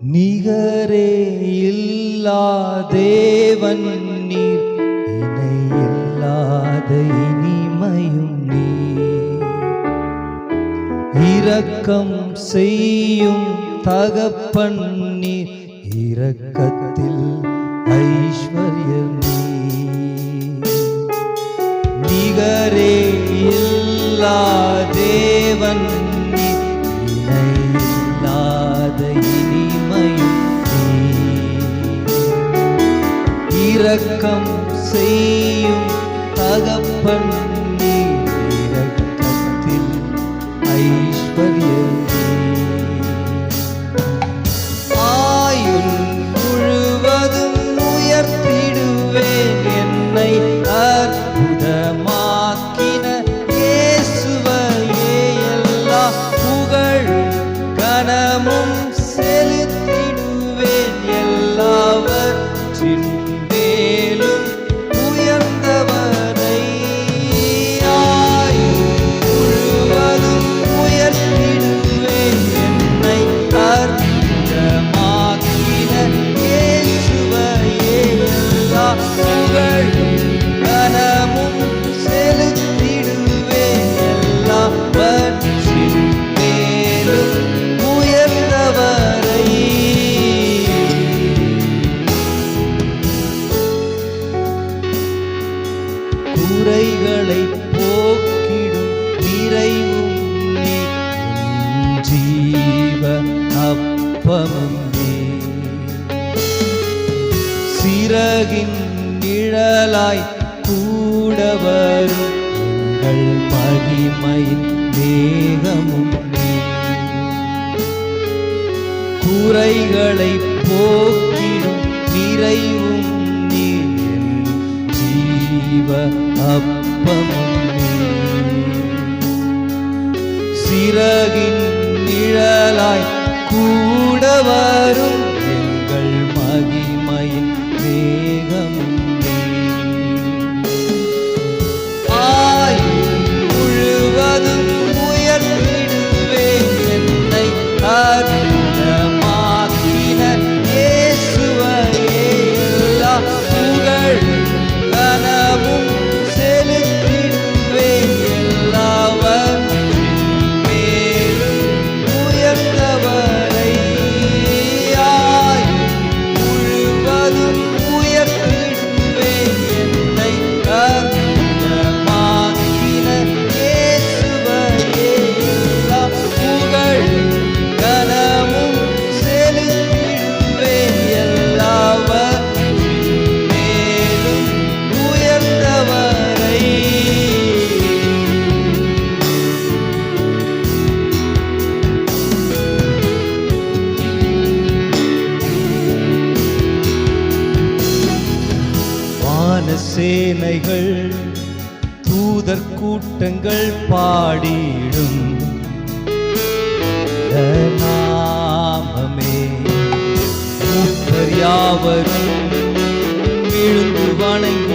நிகரே இல்லா தேவன் நீர் இணை இல்லாத இனிமையும் நீர். இரக்கம் செய்யும் தகப்பன் நீர் இரக்கத்தில் ஐஸ்வர்ய நீர். நிகரே இல்லா இரக்கம் செய்யும் தகப்பன் நீ இரக்கத்தில். ஐயா அப்பமும் சிறகின் நிழலாய் கூட வரும் உங்கள் மகிமையின் மேகமும் குறைகளை போக்கிடும் நிறைவும் நீர். ஜீவ அப்பமும் சிறகின் நிழலாய் கூ வரும் சேனைகள் தூதர் கூட்டங்கள் பாடிடும். நாமமே மூப்பர் யாவரும் விழுந்து வணங்கி